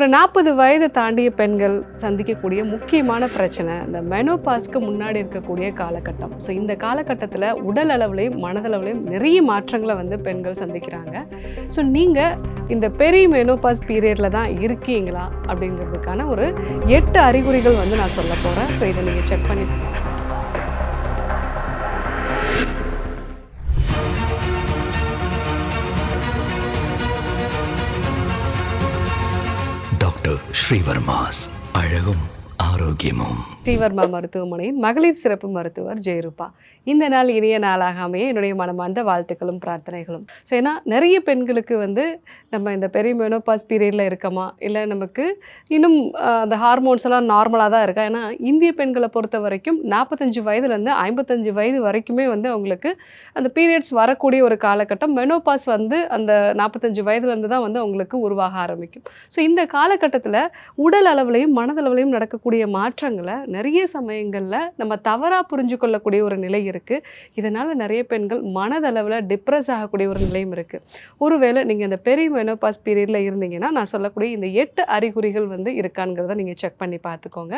ஒரு நாற்பது வயது தாண்டிய பெண்கள் சந்திக்கக்கூடிய முக்கியமான பிரச்சனை இந்த மெனோபாஸ்க்கு முன்னாடி இருக்கக்கூடிய காலகட்டம். ஸோ இந்த காலகட்டத்தில் உடல் அளவுலையும் மனதளவுலையும் நிறைய மாற்றங்களை வந்து பெண்கள் சந்திக்கிறாங்க. ஸோ நீங்கள் இந்த பெரிய மெனோபாஸ் பீரியடில் தான் இருக்கீங்களா அப்படிங்கிறதுக்கான ஒரு எட்டு அறிகுறிகள் வந்து நான் சொல்ல போகிறேன் ஸோ இதை நீங்கள் செக் பண்ணி ஸ்ரீவர்மாஸ். அழகும். ஆரோக்கியமும். ஸ்ரீவர்மா மருத்துவமனையின் மகளிர் சிறப்பு மருத்துவர் ஜெயரூபா. இந்த நாள் இனிய நாளாக அமைய என்னுடைய மனமார்ந்த வாழ்த்துக்களும் பிரார்த்தனைகளும். ஸோ ஏன்னா நிறைய பெண்களுக்கு வந்து நம்ம இந்த பெரிய மெனோபாஸ் பீரியடில் இருக்கோமா? இல்லை நமக்கு இன்னும் அந்த ஹார்மோன்ஸ் எல்லாம் நார்மலாக தான் இருக்கா? ஏன்னா இந்திய பெண்களை பொறுத்த வரைக்கும் நாற்பத்தஞ்சு வயதுலேருந்து ஐம்பத்தஞ்சு வயது வரைக்குமே வந்து அவங்களுக்கு அந்த பீரியட்ஸ் வரக்கூடிய ஒரு காலகட்டம் மெனோபாஸ் வந்து அந்த நாற்பத்தஞ்சு வயதுலேருந்து தான் வந்து அவங்களுக்கு உருவாக ஆரம்பிக்கும். ஸோ இந்த காலகட்டத்தில் உடல் அளவுலையும் மனதளவுலையும் நடக்கக்கூடிய மாற்றங்களை நிறைய சமயங்களில் நம்ம தவறாக புரிஞ்சு கொள்ளக்கூடிய ஒரு நிலை இருக்குது இதனால் நிறைய பெண்கள் மனதளவில் டிப்ரெஸ் ஆகக்கூடிய ஒரு நிலையும் இருக்குது ஒருவேளை நீங்கள் இந்த பெரிய மெனோபாஸ் பீரியடில் இருந்தீங்கன்னா நான் சொல்லக்கூடிய இந்த எட்டு அறிகுறிகள் வந்து இருக்காங்கிறத நீங்கள் செக் பண்ணி பார்த்துக்கோங்க.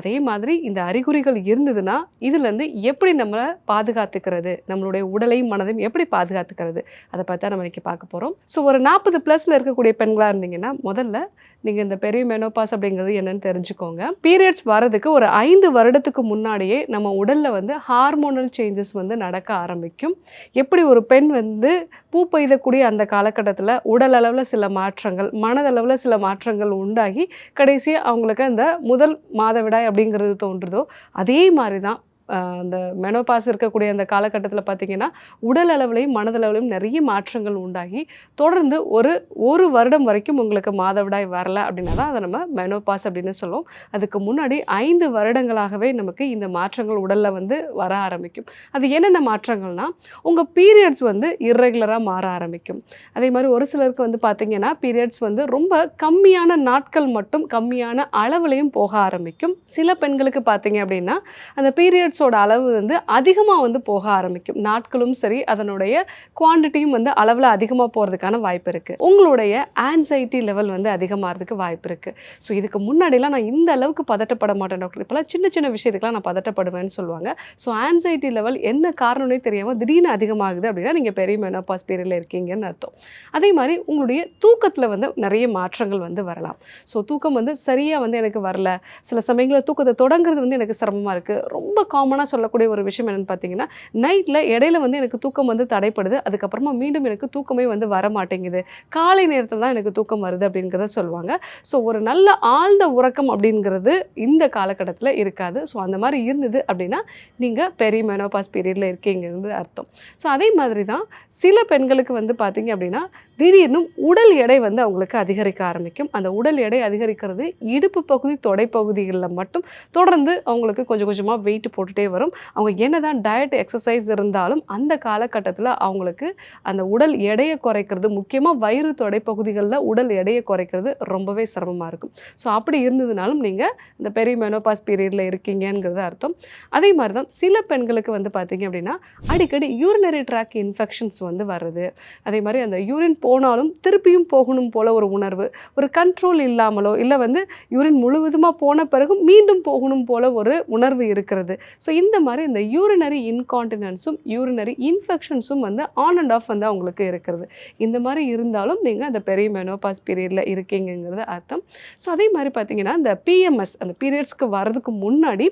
அதே மாதிரி இந்த அறிகுறிகள் இருந்ததுன்னா இதுலேருந்து எப்படி நம்மளை பாதுகாத்துக்கிறது? நம்மளுடைய உடலையும் மனதையும் எப்படி பாதுகாத்துக்கிறது? அதை பார்த்தா நம்ம இன்னைக்கு பார்க்க போகிறோம் ஸோ ஒரு நாற்பது ப்ளஸில் இருக்கக்கூடிய பெண்களாக இருந்தீங்கன்னா முதல்ல நீங்கள் இந்த பெரிய மெனோபாஸ் அப்படிங்கிறது என்னன்னு தெரிஞ்சுக்கோங்க. பீரியட்ஸ் வரதுக்கு ஒரு ஐந்து வருடத்துக்கு முன்னாடியே நம்ம உடலில் வந்து ஹார்மோனல் சேஞ்சஸ் வந்து நடக்க ஆரம்பிக்கும். எப்படி ஒரு பெண் வந்து பூ பெய்தக்கூடிய அந்த காலகட்டத்தில் உடல் அளவில் சில மாற்றங்கள் மனதளவில் சில மாற்றங்கள் உண்டாகி கடைசியாக அவங்களுக்கு அந்த முதல் மாதவிடாய் அப்படிங்கிறது தோன்றுதோ அதே மாதிரி தான் அந்த மெனோபாஸ் இருக்கக்கூடிய அந்த காலகட்டத்தில் பார்த்தீங்கன்னா உடல் அளவுலையும் மனதளவுலையும் நிறைய மாற்றங்கள் உண்டாகி தொடர்ந்து ஒரு ஒரு வருடம் வரைக்கும் உங்களுக்கு மாதவிடாய் வரல அப்படின்னா தான் அதை நம்ம மெனோபாஸ் அப்படின்னு சொல்லுவோம். அதுக்கு முன்னாடி ஐந்து வருடங்களாகவே நமக்கு இந்த மாற்றங்கள் உடலில் வந்து வர ஆரம்பிக்கும். அது என்னென்ன மாற்றங்கள்னா உங்கள் பீரியட்ஸ் வந்து இர்ரெகுலராக மாற ஆரம்பிக்கும். அதே மாதிரி ஒரு சிலருக்கு வந்து பார்த்தீங்கன்னா பீரியட்ஸ் வந்து ரொம்ப கம்மியான நாட்கள் மட்டும் கம்மியான அளவுலையும் போக ஆரம்பிக்கும். சில பெண்களுக்கு பார்த்தீங்க அப்படின்னா அந்த பீரியட்ஸ் பீரியட்ஸோட அளவு வந்து அதிகமாக வந்து போக ஆரம்பிக்கும். நாட்களும் சரி அதனுடைய குவாண்டிட்டியும் வந்து அளவில் அதிகமாக போகிறதுக்கான வாய்ப்பு இருக்குது உங்களுடைய ஆன்சைட்டி லெவல் வந்து அதிகமாகிறதுக்கு வாய்ப்பு இருக்குது ஸோ இதுக்கு முன்னாடிலாம் நான் இந்த அளவுக்கு பதட்டப்பட மாட்டேன் டாக்டர் இப்போலாம் சின்ன சின்ன விஷயத்துக்குலாம் நான் பதட்டப்படுவேன்னு சொல்லுவாங்க. ஸோ ஆன்சைட்டி லெவல் என்ன காரணம்னே தெரியாமல் திடீர்னு அதிகமாகுது அப்படின்னா நீங்கள் பெரிய மெனோபாஸ் பீரியடில் இருக்கீங்கன்னு அர்த்தம். அதே மாதிரி உங்களுடைய தூக்கத்தில் வந்து நிறைய மாற்றங்கள் வந்து வரலாம். ஸோ தூக்கம் வந்து சரியாக வந்து எனக்கு வரல. சில சமயங்களில் தூக்கத்தை தொடங்குறது வந்து எனக்கு சிரமமாக இருக்குது ரொம்ப காமனாக சொல்லக்கூடிய ஒரு விஷயம் என்னென்னு பார்த்தீங்கன்னா நைட்டில் இடையில வந்து எனக்கு தூக்கம் வந்து தடைப்படுது. அதுக்கப்புறமா மீண்டும் எனக்கு தூக்கமே வந்து வர மாட்டேங்குது காலை நேரத்தில் தான் எனக்கு தூக்கம் வருது அப்படிங்கிறத சொல்லுவாங்க. ஸோ ஒரு நல்ல ஆழ்ந்த உறக்கம் அப்படிங்கிறது இந்த காலகட்டத்தில் இருக்காது. ஸோ அந்த மாதிரி இருந்தது அப்படின்னா நீங்கள் பெரிய மெனோபாஸ் பீரியடில் இருக்கீங்கிறது அர்த்தம். ஸோ அதே மாதிரி தான் சில பெண்களுக்கு வந்து பார்த்தீங்க அப்படின்னா திடீர்னு உடல் எடை வந்து அவங்களுக்கு அதிகரிக்க ஆரம்பிக்கும். அந்த உடல் எடை அதிகரிக்கிறது இடுப்பு பகுதி தொடைப்பகுதிகளில் மட்டும் தொடர்ந்து அவங்களுக்கு கொஞ்சம் கொஞ்சமாக வெயிட் போட்டு போட்டுகிட்டே வரும். அவங்க என்னதான் டயட் எக்ஸசைஸ் இருந்தாலும் அந்த காலகட்டத்தில் அவங்களுக்கு அந்த உடல் எடையை குறைக்கிறது முக்கியமாக வயிறு தொடைப்பகுதிகளில் உடல் எடையை குறைக்கிறது ரொம்பவே சிரமமாக இருக்கும். ஸோ அப்படி இருந்ததுனாலும் நீங்கள் இந்த பெரிய மெனோபாஸ் பீரியடில் இருக்கீங்கங்கிறது அர்த்தம். அதே மாதிரி தான் சில பெண்களுக்கு வந்து பார்த்தீங்க அப்படின்னா அடிக்கடி யூரினரி ட்ராக் இன்ஃபெக்ஷன்ஸ் வந்து வருது அதே மாதிரி அந்த யூரின் போனாலும் திருப்பியும் போகணும் போல ஒரு உணர்வு ஒரு கண்ட்ரோல் இல்லாமலோ இல்லை வந்து யூரின் முழுவதுமாக போன பிறகு மீண்டும் போகணும் போல ஒரு உணர்வு இருக்கிறது. ஸோ இந்த மாதிரி இந்த யூரினரி இன்கான்டினன்ஸும் யூரினரி இன்ஃபெக்ஷன்ஸும் வந்து ஆன் அண்ட் ஆஃப் வந்து அவங்களுக்கு இருக்கிறது. இந்த மாதிரி இருந்தாலும் நீங்கள் அந்த பெரிய மெனோபாஸ் பீரியடில் இருக்கீங்கங்கிறது அர்த்தம். ஸோ அதே மாதிரி பார்த்தீங்கன்னா இந்த பிஎம்எஸ் அந்த பீரியட்ஸ்க்கு வர்றதுக்கு முன்னாடி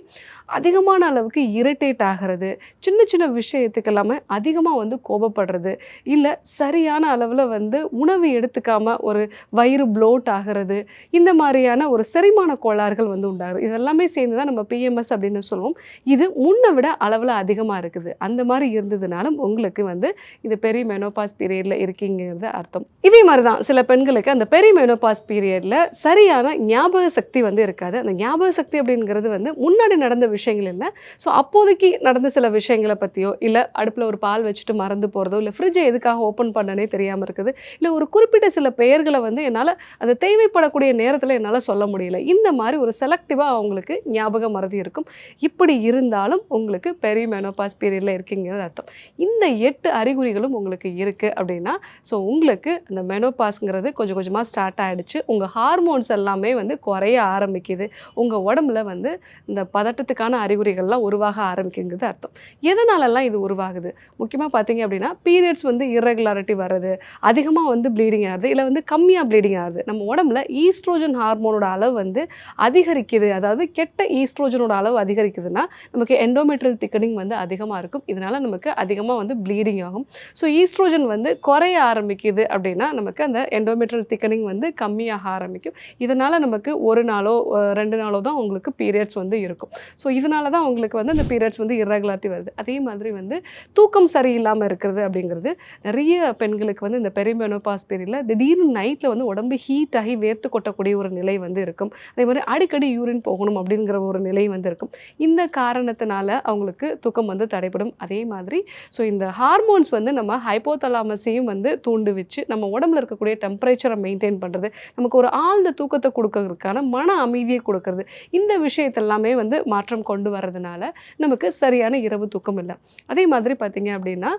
அதிகமான அளவுக்கு இரிட்டேட் ஆகிறது சின்ன சின்ன விஷயத்துக்கு எல்லாமே அதிகமாக வந்து கோபப்படுறது இல்லை சரியான அளவில் வந்து உணவு எடுத்துக்காம ஒரு வயிறு ப்ளோட் ஆகிறது இந்த மாதிரியான ஒரு செரிமான கோளாறுகள் வந்து உண்டாகுது. இதெல்லாமே சேர்ந்து தான் நம்ம பிஎம்எஸ் அப்படின்னு சொல்லுவோம். இது முன்னை விட அளவில் அதிகமாக இருக்குது. அந்த மாதிரி இருந்ததுனாலும் உங்களுக்கு வந்து இது பெரிய மெனோபாஸ் பீரியடில் இருக்கீங்கிறது அர்த்தம். இதே மாதிரி தான் சில பெண்களுக்கு அந்த பெரிய மெனோபாஸ் பீரியடில் சரியான ஞாபக சக்தி வந்து இருக்காது. அந்த ஞாபக சக்தி அப்படிங்கிறது வந்து முன்னாடி நடந்த விஷயங்கள் இல்லை. ஸோ அப்போதைக்கு நடந்த சில விஷயங்களை பற்றியோ இல்லை அடுப்பில் ஒரு பால் வச்சுட்டு மறந்து போகிறதோ இல்லை ஃப்ரிட்ஜை எதுக்காக ஓப்பன் பண்ணனே தெரியாமல் இருக்குது இல்லை ஒரு குறிப்பிட்ட சில பெயர்களை வந்து என்னால் அது தேவைப்படக்கூடிய நேரத்தில் என்னால் சொல்ல முடியல. இந்த மாதிரி ஒரு செலக்டிவாக அவங்களுக்கு ஞாபக மறதி இருக்கும். இப்படி இருந்தாலும் உங்களுக்கு பெரிய மெனோபாஸ் பீரியடில் இருக்கீங்கிறது அர்த்தம். இந்த எட்டு அறிகுறிகளும் உங்களுக்கு இருக்குது அப்படின்னா ஸோ உங்களுக்கு அந்த மெனோபாஸ்ங்கிறது கொஞ்சம் கொஞ்சமாக ஸ்டார்ட் ஆகிடுச்சு உங்கள் ஹார்மோன்ஸ் எல்லாமே வந்து குறைய ஆரம்பிக்குது. உங்கள் உடம்புல வந்து இந்த பதட்டத்துக்கான அறிகுறிகள்லாம் உருவாக ஆரம்பிக்குங்கிறது அர்த்தம். எதனாலலாம் இது உருவாகுது? முக்கியமாக பார்த்தீங்க அப்படின்னா பீரியட்ஸ் வந்து இரெகுலாரிட்டி வர்றது அதிகமாக வந்து ப்ளீடிங் ஆகுது இல்லை வந்து கம்மியாக ப்ளீடிங் ஆகுது நம்ம உடம்புல ஈஸ்ட்ரோஜன் ஹார்மோனோட அளவு வந்து அதிகரிக்குது. அதாவது கெட்ட ஈஸ்ட்ரோஜனோட அளவு அதிகரிக்குதுன்னா நமக்கு எண்டோமெட்ரியல் திக்கனிங் வந்து அதிகமாக இருக்கும். இதனால் நமக்கு அதிகமாக வந்து ப்ளீடிங் ஆகும். ஸோ ஈஸ்ட்ரோஜன் வந்து குறைய ஆரம்பிக்குது அப்படின்னா நமக்கு அந்த எண்டோமெட்ரியல் திக்கனிங் வந்து கம்மியாக ஆரம்பிக்கும். இதனால் நமக்கு ஒரு நாளோ ரெண்டு நாளோ தான் உங்களுக்கு பீரியட்ஸ் வந்து இருக்கும். ஸோ இதனால தான் அவங்களுக்கு வந்து அந்த பீரியட்ஸ் வந்து இரகுலாரிட்டி வருது. அதே மாதிரி வந்து தூக்கம் சரியில்லாமல் இருக்கிறது அப்படிங்கிறது நிறைய பெண்களுக்கு வந்து இந்த பெரிமெனோபாஸ் பீரியடில் திடீர்னு நைட்டில் வந்து உடம்பு ஹீட் ஆகி வேர்த்து கொட்டக்கூடிய ஒரு நிலை வந்து இருக்கும். அதே மாதிரி அடிக்கடி யூரின் போகணும் அப்படிங்கிற ஒரு நிலை வந்து இருக்கும். இந்த காரணத்தினால அவங்களுக்கு தூக்கம் வந்து தடைப்படும் அதே மாதிரி ஸோ இந்த ஹார்மோன்ஸ் வந்து நம்ம ஹைப்போதலாமஸையும் வந்து தூண்டுவிச்சு நம்ம உடம்புல இருக்கக்கூடிய டெம்பரேச்சரை மெயின்டைன் பண்ணுறது நமக்கு ஒரு ஆழ்ந்த தூக்கத்தை கொடுக்கறதுக்கான மன அமைதியை கொடுக்கறது இந்த விஷயத்தெல்லாமே வந்து மாற்றம் கொண்டு வர்றதுனால நமக்கு சரியான இரவு தூக்கம் இல்லை அதே மாதிரி பார்த்தீங்க அப்படின்னா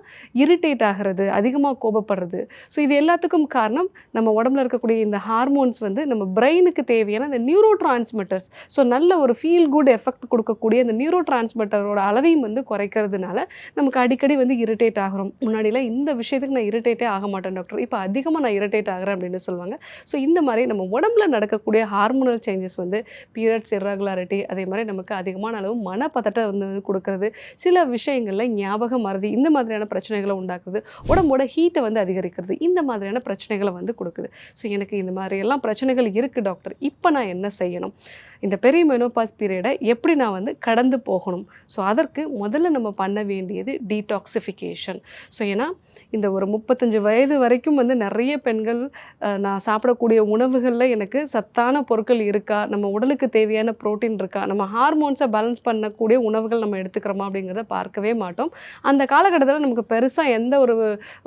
இரிட்டேட் ஆகிறது அதிகமாக கோபப்படுறது. ஸோ இது எல்லாத்துக்கும் காரணம் நம்ம உடம்புல இருக்கக்கூடிய இந்த ஹார்மோன்ஸ் வந்து நம்ம பிரெயினுக்கு தேவையான இந்த நியூரோ டிரான்ஸ்மிட்டர்ஸ் ஸோ நல்ல ஒரு ஃபீல் குட் எஃபெக்ட் கொடுக்கக்கூடிய இந்த நியூரோ டிரான்ஸ்மிட்டரோட அளவையும் வந்து குறைக்கிறதுனால நமக்கு அடிக்கடி வந்து இரிட்டேட் ஆகிறோம். முன்னாடிலாம் இந்த விஷயத்துக்கு நான் இரிட்டேட்டே ஆக மாட்டேன் டாக்டர் இப்போ அதிகமாக நான் இரிட்டேட் ஆகிறேன் அப்படின்னு சொல்லுவாங்க. ஸோ இந்த மாதிரி நம்ம உடம்புல நடக்கக்கூடிய ஹார்மோனல் சேஞ்சஸ் வந்து பீரியட்ஸ் irregularity அதே மாதிரி நமக்கு அதிகமாக போதுமான அளவு மனப்பதட்டத்தை வந்து கொடுக்கறது சில விஷயங்களில் ஞாபகம் மறதி இந்த மாதிரியான பிரச்சனைகளை உண்டாக்குது உடம்போட ஹீட்டை வந்து அதிகரிக்கிறது இந்த மாதிரியான பிரச்சனைகளை வந்து கொடுக்குது. ஸோ எனக்கு இந்த மாதிரியெல்லாம் பிரச்சனைகள் இருக்குது டாக்டர் இப்போ நான் என்ன செய்யணும்? இந்த பெரிய மெனோபாஸ் பீரியடை எப்படி நான் வந்து கடந்து போகணும்? ஸோ அதற்கு முதல்ல நம்ம பண்ண வேண்டியது டீடாக்சிஃபிகேஷன் ஸோ ஏன்னா இந்த ஒரு முப்பத்தஞ்சு வயது வரைக்கும் வந்து நிறைய பெண்கள் நான் சாப்பிடக்கூடிய உணவுகளில் எனக்கு சத்தான பொருட்கள் இருக்கா? நம்ம உடலுக்கு தேவையான புரோட்டீன் இருக்கா? நம்ம ஹார்மோன்ஸை பேலன்ஸ் பண்ணக்கூடிய உணவுகள் நம்ம எடுத்துக்கிறோமா அப்படிங்கிறத பார்க்கவே மாட்டோம். அந்த காலகட்டத்தில் நமக்கு பெருசாக எந்த ஒரு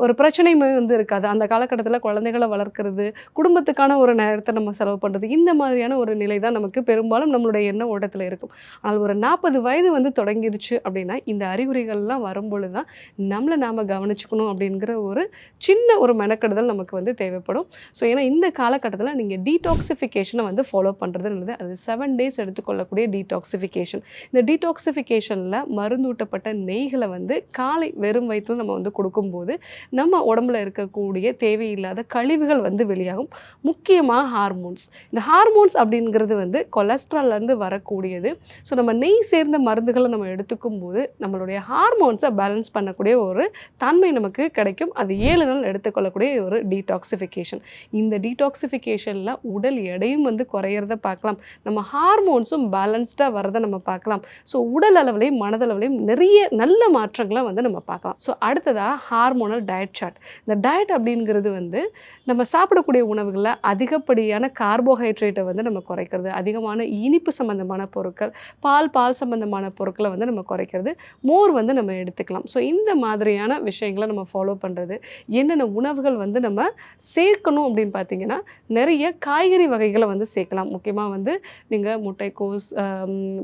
ஒரு பிரச்சனையுமே வந்து இருக்காது. அந்த காலகட்டத்தில் குழந்தைகளை வளர்க்குறது குடும்பத்துக்கான ஒரு நேரத்தை நம்ம செலவு பண்ணுறது இந்த மாதிரியான ஒரு நிலை தான் நமக்கு பெரும் பெரும்பாலும் நம்மளுடைய எண்ண ஓட்டத்தில் இருக்கும். ஆனால் ஒரு நாற்பது வயது வந்து தொடங்கிடுச்சு அப்படின்னா இந்த அறிகுறிகள்லாம் வரும்பொழுது தான் நம்மளை நாம் கவனிச்சுக்கணும் அப்படிங்கிற ஒரு சின்ன ஒரு மெனக்கெடுதல் நமக்கு வந்து தேவைப்படும். ஸோ ஏன்னா இந்த காலகட்டத்தில் நீங்கள் டீடாக்சிஃபிகேஷனை வந்து ஃபாலோ பண்ணுறதுன்றது அது செவன் டேஸ் எடுத்துக்கொள்ளக்கூடிய டீடாக்சிஃபிகேஷன் இந்த டீடாக்சிஃபிகேஷனில் மருந்தூட்டப்பட்ட நெய்களை வந்து காலை வெறும் வயிற்றில் நம்ம வந்து கொடுக்கும்போது நம்ம உடம்புல இருக்கக்கூடிய தேவையில்லாத கழிவுகள் வந்து வெளியாகும். முக்கியமாக ஹார்மோன்ஸ் இந்த ஹார்மோன்ஸ் அப்படிங்கிறது வந்து கொலஸ்ட்ரால்லேருந்து வரக்கூடியது. ஸோ நம்ம நெய் சேர்ந்த மருந்துகளை நம்ம எடுத்துக்கும் போது நம்மளுடைய ஹார்மோன்ஸை பேலன்ஸ் பண்ணக்கூடிய ஒரு தன்மை நமக்கு கிடைக்கும். அது ஏழு நாள் எடுத்துக்கொள்ளக்கூடிய ஒரு டீடாக்சிஃபிகேஷன் இந்த டீடாக்சிஃபிகேஷனில் உடல் எடையும் வந்து குறையிறத பார்க்கலாம். நம்ம ஹார்மோன்ஸும் பேலன்ஸ்டாக வரதை நம்ம பார்க்கலாம். ஸோ உடல் அளவுலையும் மனதளவுலையும் நிறைய நல்ல மாற்றங்களை வந்து நம்ம பார்க்கலாம். ஸோ அடுத்ததாக ஹார்மோனல் டயட் சார்ட் இந்த டயட் அப்படிங்கிறது வந்து நம்ம சாப்பிடக்கூடிய உணவுகளில் அதிகப்படியான கார்போஹைட்ரேட்டை வந்து நம்ம குறைக்கிறது. அதிகமான இனிப்பு சம்மந்தமான பொருட்கள் பால் பால் சம்மந்தமான பொருட்களை வந்து நம்ம குறைக்கிறது மோர் வந்து நம்ம எடுத்துக்கலாம். ஸோ இந்த மாதிரியான விஷயங்களை நம்ம ஃபாலோ பண்ணுறது என்னென்ன உணவுகள் வந்து நம்ம சேர்க்கணும் அப்படின்னு பார்த்தீங்கன்னா நிறைய காய்கறி வகைகளை வந்து சேர்க்கலாம். முக்கியமாக வந்து நீங்கள் முட்டைக்கோஸ்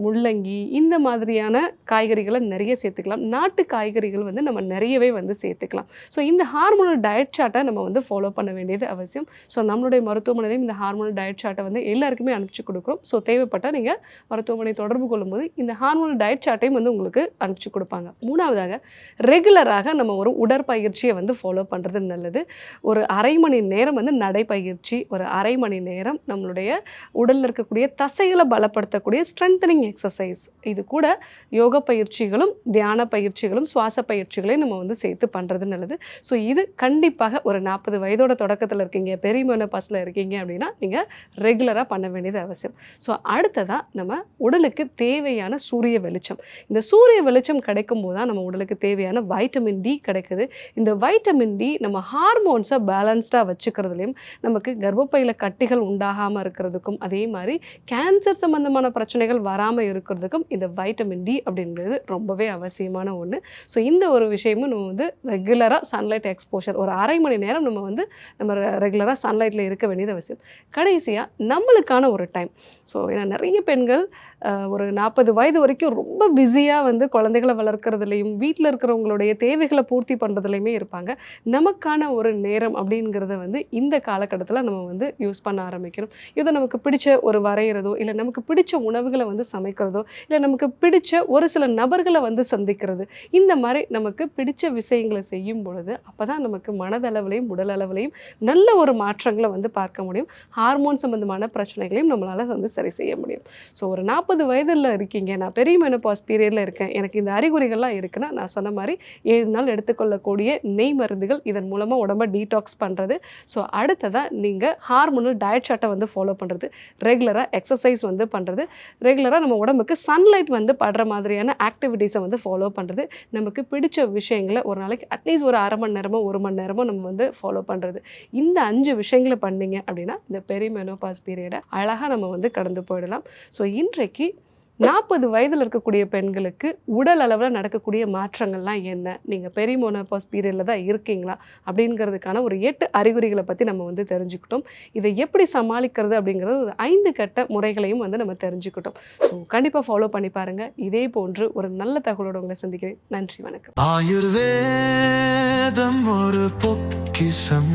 முள்ளங்கி இந்த மாதிரியான காய்கறிகளை நிறைய சேர்த்துக்கலாம். நாட்டு காய்கறிகள் வந்து நம்ம நிறையவே வந்து சேர்த்துக்கலாம். ஸோ இந்த ஹார்மோனல் டயட் சார்ட்டை நம்ம வந்து ஃபாலோ பண்ண வேண்டியது அவசியம். ஸோ நம்மளுடைய மருத்துவமனையிலையும் இந்த ஹார்மோனல் டயட் சார்ட்டை வந்து எல்லாருக்குமே அனுப்பிச்சு கொடுக்குறோம். ஸோ தேவைப்பட்டால் நீங்கள் மருத்துவமனை தொடர்பு கொள்ளும்போது இந்த ஹார்மோனல் டயட் சார்ட்டையும் வந்து உங்களுக்கு அனுப்பிச்சு கொடுப்பாங்க. மூணாவதாக ரெகுலராக நம்ம ஒரு உடற்பயிற்சியை வந்து ஃபாலோ பண்ணுறது நல்லது. ஒரு அரை மணி நேரம் வந்து நடைப்பயிற்சி ஒரு அரை மணி நேரம் நம்மளுடைய உடலில் இருக்கக்கூடிய தசைகளை பலப்படுத்தக்கூடிய ஸ்ட்ரென்தனிங் எக்ஸசைஸ் இது கூட யோக பயிற்சிகளும் தியான பயிற்சிகளும் சுவாச பயிற்சிகளையும் நம்ம வந்து சேர்த்து பண்ணுறது நல்லது. ஸோ இது கண்டிப்பாக ஒரு நாற்பது வயதோட தொடக்கத்தில் இருக்கீங்க பெரிய மெனோபாஸில் இருக்கீங்க அப்படின்னா நீங்கள் ரெகுலராக பண்ண வேண்டியது அவசியம். ஸோ அடுத்ததாக நம்ம உடலுக்கு தேவையான சூரிய வெளிச்சம். இந்த சூரிய வெளிச்சம் கிடைக்கும் போது தான் நம்ம உடலுக்கு தேவையான வைட்டமின் டி கிடைக்குது. இந்த வைட்டமின் டி நம்ம ஹார்மோன்ஸை பேலன்ஸ்டாக வச்சுக்கிறதுலையும் நமக்கு கர்ப்பப்பையில் கட்டிகள் உண்டாகாமல் இருக்கிறதுக்கும் அதே மாதிரி கேன்சர் சம்மந்தமான பிரச்சனைகள் வராமல் இருக்கிறதுக்கும் இந்த வைட்டமின் டி அப்படின்றது ரொம்பவே அவசியமான ஒன்று ஸோ இந்த ஒரு விஷயமும் நம்ம வந்து ரெகுலராக சன்லைட் எக்ஸ்போஷர் ஒரு அரை மணி நேரம் நம்ம வந்து நம்ம ரெகுலராக சன்லைட்டில் இருக்க வேண்டியது அவசியம். கடைசியாக நம்மளுக்கான ஒரு டைம் ஸோ ஸோ ஏன்னா நிறைய பெண்கள் ஒரு நாற்பது வயது வரைக்கும் ரொம்ப பிஸியாக வந்து குழந்தைகளை வளர்க்குறதுலையும் வீட்டில் இருக்கிறவங்களுடைய தேவைகளை பூர்த்தி பண்ணுறதுலையுமே இருப்பாங்க. நமக்கான ஒரு நேரம் அப்படிங்கிறத வந்து இந்த காலகட்டத்தில் நம்ம வந்து யூஸ் பண்ண ஆரம்பிக்கணும் இதை நமக்கு பிடிச்ச ஒரு வரைகிறதோ இல்லை நமக்கு பிடிச்ச உணவுகளை வந்து சமைக்கிறதோ இல்லை நமக்கு பிடிச்ச ஒரு சில நபர்களை வந்து சந்திக்கிறது இந்த மாதிரி நமக்கு பிடிச்ச விஷயங்களை செய்யும் பொழுது அப்போ தான் நமக்கு மனதளவுலையும் உடல் அளவுலையும் நல்ல ஒரு மாற்றங்களை வந்து பார்க்க முடியும். ஹார்மோன் சம்மந்தமான பிரச்சனைகளையும் நம்மளால் வந்து சரி செய்ய முடியும். ஸோ ஒரு நாற்பது வயதில் இருக்கீங்க. நான் பெரிய மெனபாஸ் பீரியடில் இருக்கேன். எனக்கு இந்த அறிகுறிகள்லாம் இருக்குன்னா நான் சொன்ன மாதிரி ஏழு நாள் எடுத்துக்கொள்ளக்கூடிய நெய் மருந்துகள் இதன் மூலமாக உடம்ப டீடாக்ஸ் பண்ணுறது ஸோ அடுத்ததாக நீங்கள் ஹார்மோனல் டயட் சார்ட்டை வந்து ஃபாலோ பண்ணுறது ரெகுலராக எக்ஸசைஸ் வந்து பண்ணுறது ரெகுலராக நம்ம உடம்புக்கு சன்லைட் வந்து படுற மாதிரியான ஆக்டிவிட்டீஸை வந்து ஃபாலோ பண்ணுறது நமக்கு பிடிச்ச விஷயங்களை ஒரு நாளைக்கு அட்லீஸ்ட் ஒரு அரை மணி நேரமோ ஒரு மணி நேரமோ நம்ம வந்து ஃபாலோ பண்ணுறது இந்த அஞ்சு விஷயங்களை பண்ணீங்க அப்படின்னா இந்த பெரிய மெனோபாஸ் பீரியடை அழகாக நம்ம வந்து கடந்து போயிடலாம். ஸோ இன்றைக்கு நாற்பது வயதில் இருக்கக்கூடிய பெண்களுக்கு உடல் அளவில் நடக்கக்கூடிய மாற்றங்கள்லாம் என்ன? நீங்கள் பெரிமோனோபாஸ் பீரியடில் தான் இருக்கீங்களா? அப்படிங்கிறதுக்கான ஒரு எட்டு அறிகுறிகளை பற்றி நம்ம வந்து தெரிஞ்சுக்கிட்டோம். இதை எப்படி சமாளிக்கிறது அப்படிங்கிறது ஒரு ஐந்து கட்ட முறைகளையும் வந்து நம்ம தெரிஞ்சுக்கிட்டோம். ஸோ கண்டிப்பாக ஃபாலோ பண்ணி பாருங்கள் இதே போன்று ஒரு நல்ல தகவலோடு உங்களை சந்திக்கிறேன். நன்றி வணக்கம். ஆயுர்வேதம் ஒரு பொக்கிஷம்.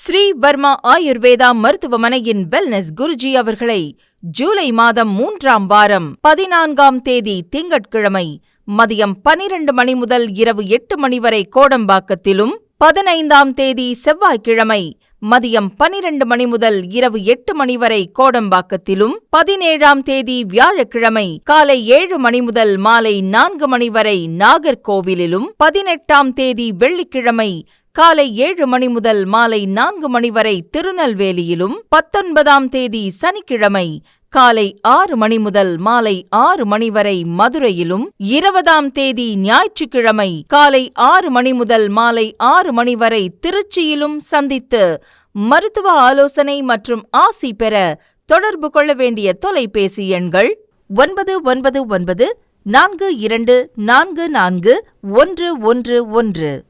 ஸ்ரீ வர்மா ஆயுர்வேதா மருத்துவமனையின் வெல்னஸ் குருஜி அவர்களை ஜூலை மாதம் மூன்றாம் வாரம் பதினான்காம் தேதி திங்கட்கிழமை மதியம் பனிரண்டு மணி முதல் இரவு எட்டு மணி வரை கோடம்பாக்கத்திலும் பதினைந்தாம் தேதி செவ்வாய்க்கிழமை மதியம் பனிரண்டு மணி முதல் இரவு எட்டு மணி வரை கோடம்பாக்கத்திலும் பதினேழாம் தேதி வியாழக்கிழமை காலை ஏழு மணி முதல் மாலை நான்கு மணி வரை நாகர்கோவிலிலும் பதினெட்டாம் தேதி வெள்ளிக்கிழமை காலை ஏழு மணி முதல் மாலை நான்கு மணி வரை திருநெல்வேலியிலும் பத்தொன்பதாம் தேதி சனிக்கிழமை காலை ஆறு மணி முதல் மாலை ஆறு மணி வரை மதுரையிலும் இருபதாம் தேதி ஞாயிற்றுக்கிழமை காலை ஆறு மணி முதல் மாலை ஆறு மணி வரை திருச்சியிலும் சந்தித்து மருத்துவ ஆலோசனை மற்றும் ஆசி பெற தொடர்பு கொள்ள வேண்டிய தொலைபேசி எண்கள் ஒன்பது ஒன்பது ஒன்பது நான்கு இரண்டு நான்கு நான்கு ஒன்று ஒன்று ஒன்று.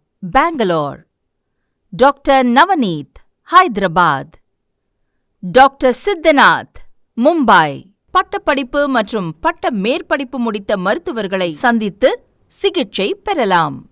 Bangalore doctor Navneeth Hyderabad doctor Siddhanath Mumbai பட்டப்படிப்பு மற்றும் பட்ட மேற்படிப்பு முடித்த மருத்துவர்களை சந்தித்து சிகிச்சை பெறலாம்.